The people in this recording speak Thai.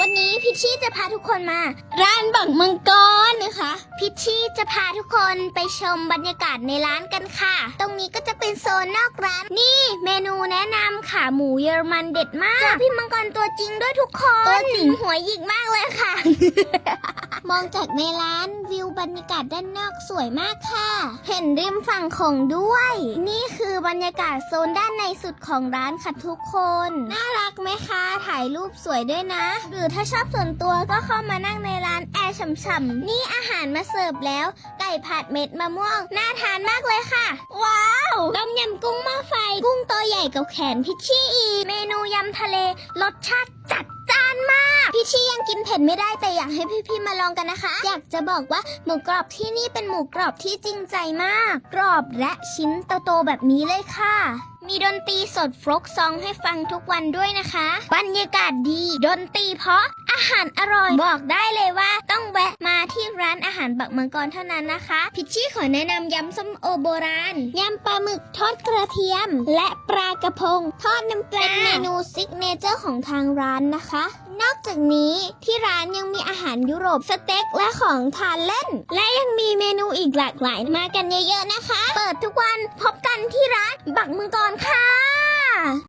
วันนี้พิชชี่จะพาทุกคนมา ร้านบักมังกรนะคะ พิชชี่จะพาทุกคนไปชมบรรยากาศในร้านกันค่ะ ตรงนี้ก็จะเป็นโซนนอกร้าน นี่เมนูแนะนำขาหมูเยอรมันเด็ดมากเจอพี่มังกรตัวจริงด้วยทุกคน ตัวจริงหัวหยิกมากเลยค่ะ มองจากในร้านวิวบรรยากาศด้านนอกสวยมากค่ะ เห็นริมฝั่งของด้วย นี่คือบรรยากาศโซนด้านในสุดของร้านค่ะทุกคน น่ารักไหมคะ ถ่ายรูปสวยด้วยนะ หรือถ้าชอบส่วนตัวก็เข้ามานั่งในร้านแอร์ฉ่ำๆ นี่อาหารมาเสิร์ฟแล้ว ไก่ผัดเม็ดมะม่วง น่าทานมากเลยค่ะ ว้าวต้มยำกุ้งหม้อไฟ กุ้งตัวใหญ่กับแขนพิชชี่อี เมนูยำทะเลรสชาติจัด พี่ชี่ยังกินเผ็ดไม่ได้แต่อยากให้พี่ๆมาลองกันนะคะ อยากจะบอกว่าหมูกรอบที่นี่เป็นหมูกรอบที่จริงใจมาก กรอบและชิ้นโตๆแบบนี้เลยค่ะ มีดนตรีสดฟลกซองให้ฟังทุกวันด้วยนะคะ บรรยากาศดี ดนตรีเพราะอาหารอร่อยบอกได้เลยว่าต้อง หารบักมังกรเท่านั้นนะคะ พิชชี่ขอแนะนำยำส้มโอโบราณยำปลาหมึกทอดกระเทียม และปลากระพง ทอดน้ำปลาเป็นเมนูซิกเนเจอร์ของทางร้านนะคะ นอกจากนี้ที่ร้านยังมีอาหารยุโรปสเต็กและของทานเล่น และยังมีเมนูอีกหลากหลายมากันเยอะๆนะคะ เปิดทุกวันพบกันที่ร้านบักมังกรค่ะ